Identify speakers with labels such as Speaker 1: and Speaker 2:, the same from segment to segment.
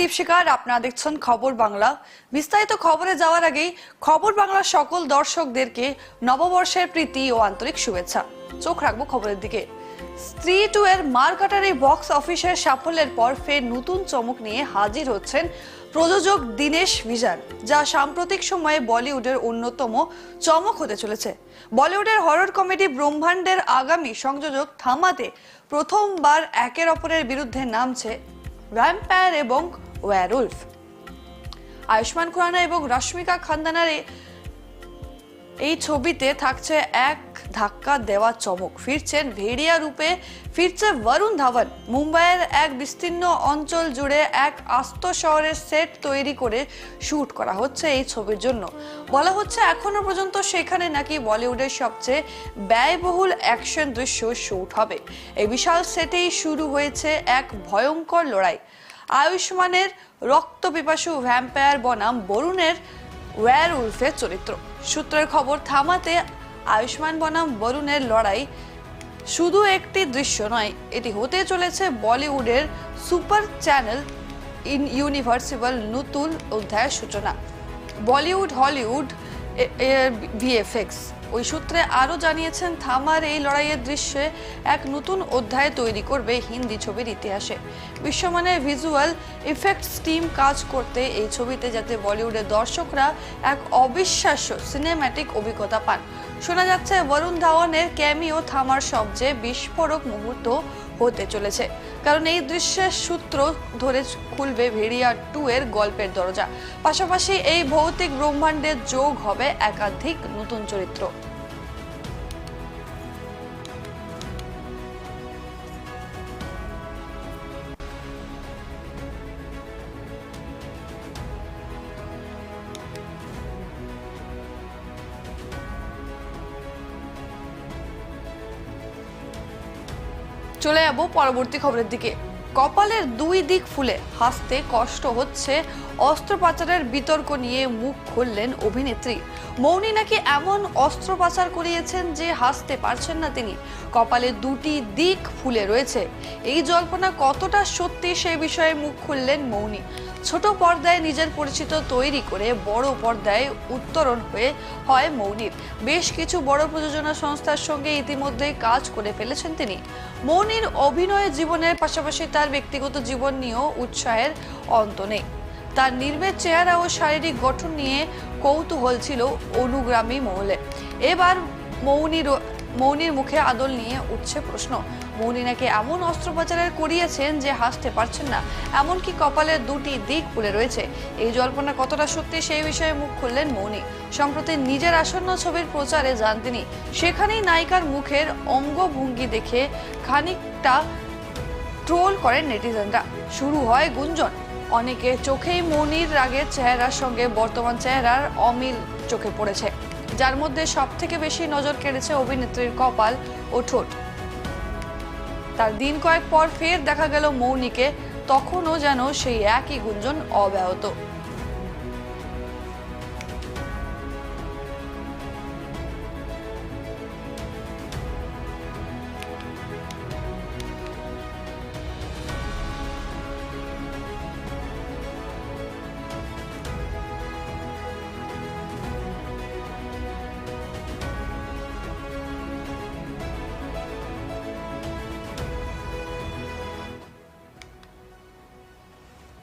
Speaker 1: দীপশিকার আপনারা দেখছেন খবর বাংলা। বিস্তারিত খবরে যাওয়ার আগেই খবর বাংলার সকল দর্শকদেরকে নববর্ষের প্রীতি ও আন্তরিক শুভেচ্ছা। চোখ রাখব খবরের দিকে। স্ত্রী টু এর মার্কাটারি বক্স অফিসের সাফল্যের পর ফের নতুন চমক নিয়ে হাজির হচ্ছেন প্রযোজক দীনেশ ভিজান যা সাম্প্রতিক সময়ে বলিউডের অন্যতম চমক হতে চলেছে। বলিউডের হরর কমেডি ব্রহ্মাণ্ডের আগামী সংযোজক থামাতে প্রথমবার একের অপরের বিরুদ্ধে নামছে ভ্যাম্পায়ার এবং ওয়ারউলফ। আয়ুষ্মান খুরানা এবং রশ্মিকা খান্দানার এই ছবিতে থাকছে এক ধাক্কা দেওয়া চমক। ফিরছেন ভেড়িয়া রূপে, ফিরছে বরুণ ধাওয়ান। মুম্বাইয়ের এক বিস্তীর্ণ অঞ্চল জুড়ে এক আস্ত শহরের সেট তৈরি করে শ্যুট করা হচ্ছে এই ছবির জন্য। বলা হচ্ছে এখনও পর্যন্ত সেখানে নাকি বলিউডের সবচেয়ে ব্যয়বহুল অ্যাকশন দৃশ্য শুট হবে। এই বিশাল সেটেই শুরু হয়েছে এক ভয়ঙ্কর লড়াই। আয়ুষ্মানের রক্ত পিপাসু ভ্যাম্পায়ার বনাম বরুণের ওয়্যার উলফের চরিত্র। সূত্রের খবর, থামাতে আয়ুষ্মান বনাম বরুণের লড়াই শুধু একটি দৃশ্য নয়, এটি হতে চলেছে বলিউডের সুপার চ্যানেল ইন ইউনিভার্সিবল নতুন অধ্যায়ের সূচনা। বলিউড, হলিউড এর ভিএফএক্স ওই সূত্রে আরও জানিয়েছেন, থামার এই লড়াইয়ের দৃশ্যে এক নতুন অধ্যায় তৈরি করবে হিন্দি ছবির ইতিহাসে। বিশ্বমানের ভিজুয়াল ইফেক্টস টিম কাজ করতে এই ছবিতে যাতে বলিউডের দর্শকরা এক অবিশ্বাস্য সিনেম্যাটিক অভিজ্ঞতা পান। শোনা যাচ্ছে, বরুণ ধাওয়ানের ক্যামিও থামার সবচেয়ে বিস্ফোরক মুহূর্ত হতে চলেছে। কারণ এই দৃশ্যের সূত্র ধরে খুলবে ভেরিয়া টু এর গল্পের দরজা। পাশাপাশি এই ভৌতিক ব্রহ্মাণ্ডের যোগ হবে একাধিক নতুন চরিত্র। চলে যাব পরবর্তী খবরের দিকে। কপালের দুই দিক ফুলে হাসতে কষ্ট হচ্ছে, অস্ত্রোপচারের বিতর্ক নিয়ে মুখ খুললেন অভিনেত্রী। মৌনি নাকি এমন অস্ত্রোপচার করিয়েছেন যে হাসতে পারছেন না তিনি। কপালে দুটি দিক ফুলে রয়েছে। এই জল্পনা কতটা সত্যি সে বিষয়ে মুখ খুললেন মৌনি। ছোট পর্দায় নিজের পরিচিত তৈরি করে বড় পর্দায় উত্তরণ হয়ে হয় মৌনির। বেশ কিছু বড় প্রযোজনা সংস্থার সঙ্গে ইতিমধ্যেই কাজ করে ফেলেছেন তিনি। মৌনির অভিনয় জীবনের পাশাপাশি তার ব্যক্তিগত জীবন নিয়েও উৎসাহের অন্ত নেই। তার নির্মের চেহারা ও শারীরিক গঠন নিয়ে কৌতূহল ছিল অনুগ্রামী মহলে। এবার মৌনির মৌনির মুখে আদল নিয়ে উঠছে প্রশ্ন মৌনি নাকি এমন অস্ত্রোপচারের করিয়েছেন যে হাসতে পারছেন না। এমনকি কপালের দুটি দিক খুলে রয়েছে। এই জল্পনা কতটা সত্যি সেই বিষয়ে মুখ খুললেন মৌনি। সম্প্রতি নিজের আসন্ন ছবির প্রচারে যান তিনি। সেখানেই নায়িকার মুখের অঙ্গভঙ্গি দেখে খানিকটা ট্রোল করেন নেটিজেনরা। শুরু হয় গুঞ্জন। অনেকে চোখেই মনির রাগের চেহারার সঙ্গে বর্তমান চেহারার অমিল চোখে পড়েছে। যার মধ্যে সব থেকে বেশি নজর কেড়েছে অভিনেত্রীর কপাল ও ঠোঁট। তার দিন কয়েক পর ফের দেখা গেল মৌনিকে তখনও যেন সেই একই গুঞ্জন অব্যাহত।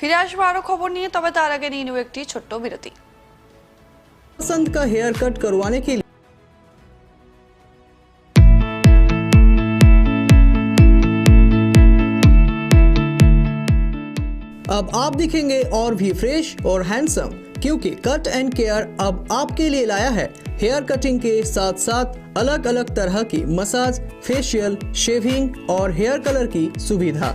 Speaker 1: ফিরে আসবো আরো খবর নিয়ে তবে তার আগে নিয়ে নেব একটি ছোট্ট বিরতি
Speaker 2: पसंद का हेयर कट करवाने के लिए अब आप दिखेंगे और भी फ्रेश और हैंडसम क्योंकि कट एंड केयर अब आपके लिए लाया है हेयर कटिंग के साथ साथ अलग अलग तरह की मसाज फेशियल शेविंग और हेयर कलर की सुविधा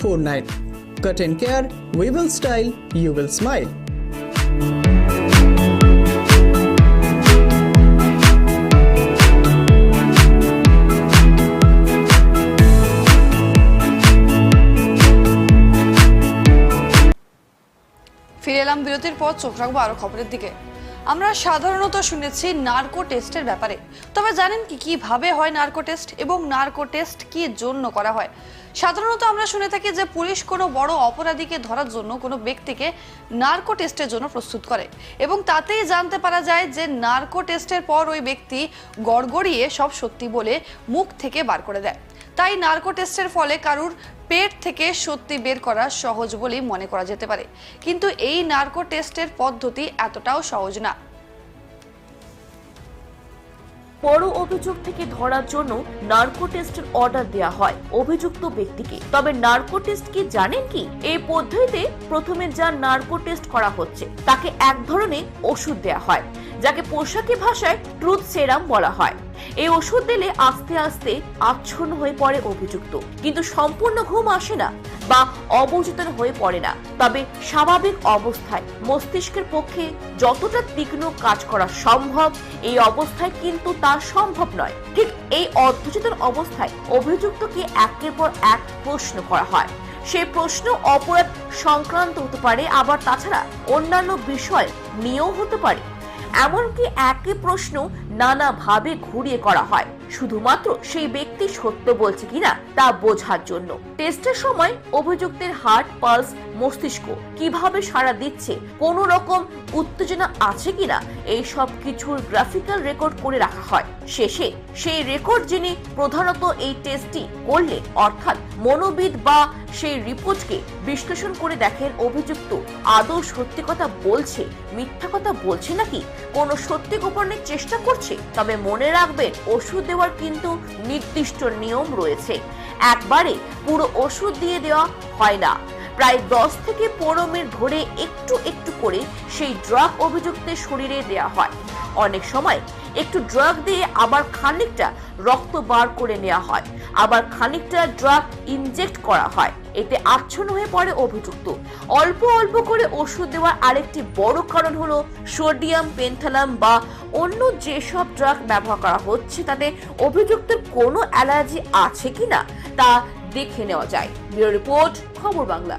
Speaker 2: 49. Cut and care, we will style, you will smile.
Speaker 1: ফিরে এলাম বিরতির পর চোখ রাখব আরও খবরের দিকে আমরা সাধারণত শুনেছি নার্কো টেস্টের ব্যাপারে তবে জানেন কি কীভাবে হয় নার্কো টেস্ট এবং নার্কো টেস্ট কি জন্য করা হয় সাধারণত আমরা শুনে থাকি যে পুলিশ কোনো বড় অপরাধীকে ধরার জন্য কোনো ব্যক্তিকে নার্কো টেস্টের জন্য প্রস্তুত করে। এবং তাতেই জানতে পারা যায় যে নার্কো টেস্টের পর ওই ব্যক্তি গড়গড়িয়ে সব সত্যি বলে মুখ থেকে বার করে দেয়। তাই নার্কো টেস্টের ফলে কারুর পেট থেকে সত্যি বের করা সহজ বলেই মনে করা যেতে পারে। কিন্তু এই নার্কো টেস্টের পদ্ধতি এতটাও সহজ না।
Speaker 3: বড় অভিযোগ থেকে ধরার জন্য নার্কো টেস্টের অর্ডার দেওয়া হয় অভিযুক্ত ব্যক্তিকে। তবে নার্কো টেস্ট কি জানেন কি? এই পদ্ধতিতে প্রথমে যা নার্কো টেস্ট করা হচ্ছে। তাকে এক ধরনের ওষুধ দেওয়া হয়, যাকে পোশাকি ভাষায় ট্রুথ সেরাম বলা হয়। এই ওষুধ দিলে আস্তে আস্তে আচ্ছন্ন হয়ে পড়ে অভিযুক্ত। কিন্তু সম্পূর্ণ ঘুম আসে না বা অবচেতন হয়ে পড়ে না। তবে স্বাভাবিক অবস্থায় মস্তিষ্কের পক্ষে যতটা তীক্ষ্ণ কাজ করা সম্ভব, এই অবস্থায় কিন্তু তা সম্ভব নয়। ঠিক এই অর্ধচেতন অবস্থায় অভিযুক্তকে একের পর এক প্রশ্ন করা হয়। সেই প্রশ্ন অপরাধ সংক্রান্ত হতে পারে, আবার তাছাড়া অন্যান্য বিষয় নিয়েও হতে পারে। এমনকি একই প্রশ্ন নানাভাবে ঘুরিয়ে করা হয়। শুধুমাত্র সেই ব্যক্তি সত্য বলছে কিনা তা বোঝার জন্য। টেস্টের সময় অভিযুক্তের হার্ট পালস, মস্তিষ্ক কীভাবে সাড়া দিচ্ছে কোন রকম উত্তেজনা আছে কিনা, এই সব কিছুর গ্রাফিক্যাল রেকর্ড করে রাখা হয়। শেষে সেই রেকর্ড যিনি প্রধানত এই টেস্টটি করলে অর্থাৎ মনোবিদ বা সেই রিপোর্টকে বিশ্লেষণ করে দেখেন অভিযুক্ত। আদৌ সত্যি কথা বলছে, মিথ্যা কথা বলছে নাকি? কোনো সত্যি গোপনের চেষ্টা করছে? তবে মনে রাখবেন, ওষুধ দেওয়ার কিন্তু নির্দিষ্ট নিয়ম রয়েছে। একবারে পুরো ওষুধ দিয়ে দেওয়া হয় না। প্রায় দশ থেকে পনেরো মিনিট ধরে একটু একটু করে সেই ড্রাগ অভিযুক্তের শরীরে দেওয়া হয়। অনেক সময় একটু ড্রাগ দিয়ে আবার খানিকটা রক্ত বার করে নেওয়া হয়। আবার খানিকটা ড্রাগ ইনজেক্ট করা হয়। এতে আচ্ছন্ন হয়ে পড়ে অভিযুক্ত। অল্প অল্প করে ওষুধ দেওয়ার আরেকটি বড় কারণ হলো সোডিয়াম, পেন্থালাম বা অন্য যেসব ড্রাগ ব্যবহার করা হচ্ছে তাতে অভিযুক্তের কোনো অ্যালার্জি আছে কিনা তা দেখে নেওয়া যায়। ব্যুরো রিপোর্ট, খবর বাংলা।